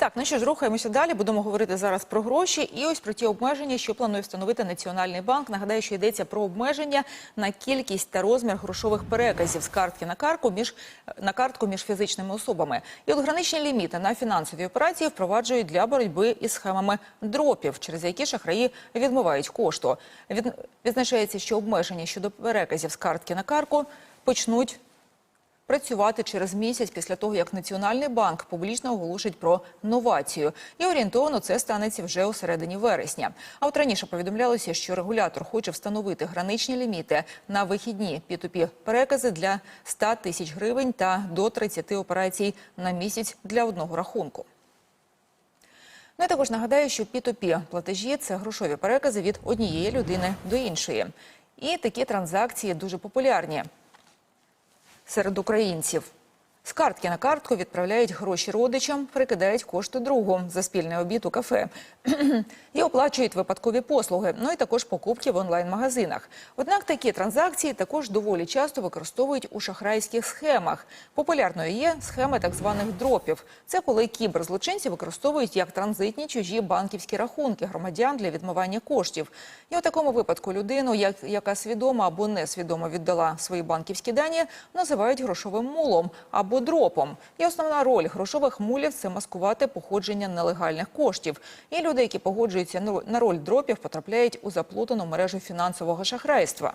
Так, ну що ж, рухаємося далі. Будемо говорити зараз про гроші і ось про ті обмеження, що планує встановити Національний банк. Нагадаю, що йдеться про обмеження на кількість та розмір грошових переказів з картки на картку між на картку між фізичними особами. І от граничні ліміти на фінансові операції впроваджують для боротьби із схемами дропів, через які шахраї відмивають кошту. Від... Відзначається, що обмеження щодо переказів з картки на картку почнуть працювати через місяць після того, як Національний банк публічно оголошить про новацію. І орієнтовно це станеться вже у середині вересня. А от раніше повідомлялося, що регулятор хоче встановити граничні ліміти на вихідні P2P перекази для 100 тисяч гривень та до 30 операцій на місяць для одного рахунку. Ну і також нагадаю, що P2P платежі це грошові перекази від однієї людини до іншої. І такі транзакції дуже популярні серед українців. З картки на картку відправляють гроші родичам, перекидають кошти другу за спільний обід у кафе і оплачують випадкові послуги, ну і також покупки в онлайн-магазинах. Однак такі транзакції також доволі часто використовують у шахрайських схемах. Популярною є схема так званих дропів. Це коли кіберзлочинці використовують як транзитні чужі банківські рахунки громадян для відмивання коштів. І у такому випадку людину, як- яка свідомо або несвідомо віддала свої банківські дані, називають грошовим мулом або дропом. І основна роль грошових мулів це маскувати походження нелегальних коштів. І люди, які погоджуються на роль дропів, потрапляють у заплутану мережу фінансового шахрайства.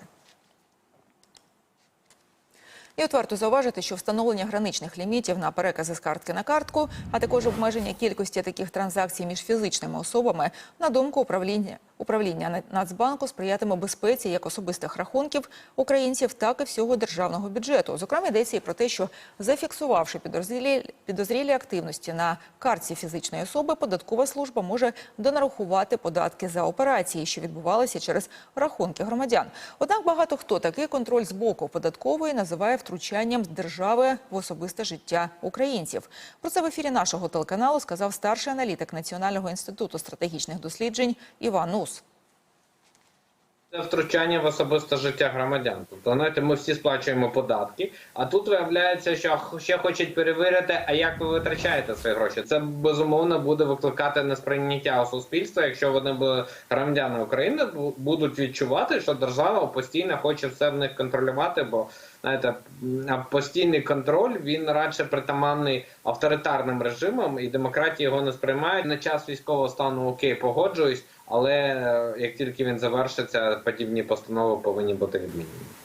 І от варто зауважити, що встановлення граничних лімітів на перекази з картки на картку, а також обмеження кількості таких транзакцій між фізичними особами, на думку управління управління Нацбанку сприятиме безпеці як особистих рахунків українців, так і всього державного бюджету. Зокрема, йдеться і про те, що зафіксувавши підозрілі, підозрілі активності на картці фізичної особи, податкова служба може донарахувати податки за операції, що відбувалися через рахунки громадян. Однак багато хто такий контроль з боку податкової називає втручанням держави в особисте життя українців. Про це в ефірі нашого телеканалу сказав старший аналітик Національного інституту стратегічних досліджень Іван Ус. Це втручання в особисте життя громадян. Тобто, знаєте, ми всі сплачуємо податки, а тут виявляється, що ще хочуть перевірити, а як ви витрачаєте свої гроші. Це безумовно буде викликати несприйняття у суспільства, якщо вони громадяни України будуть відчувати, що держава постійно хоче все в них контролювати, бо знаєте, постійний контроль він радше притаманний авторитарним режимам, і демократії його не сприймають. На час військового стану окей, погоджуюсь, але е, як тільки він завершиться, подібні постанови повинні бути відмінені.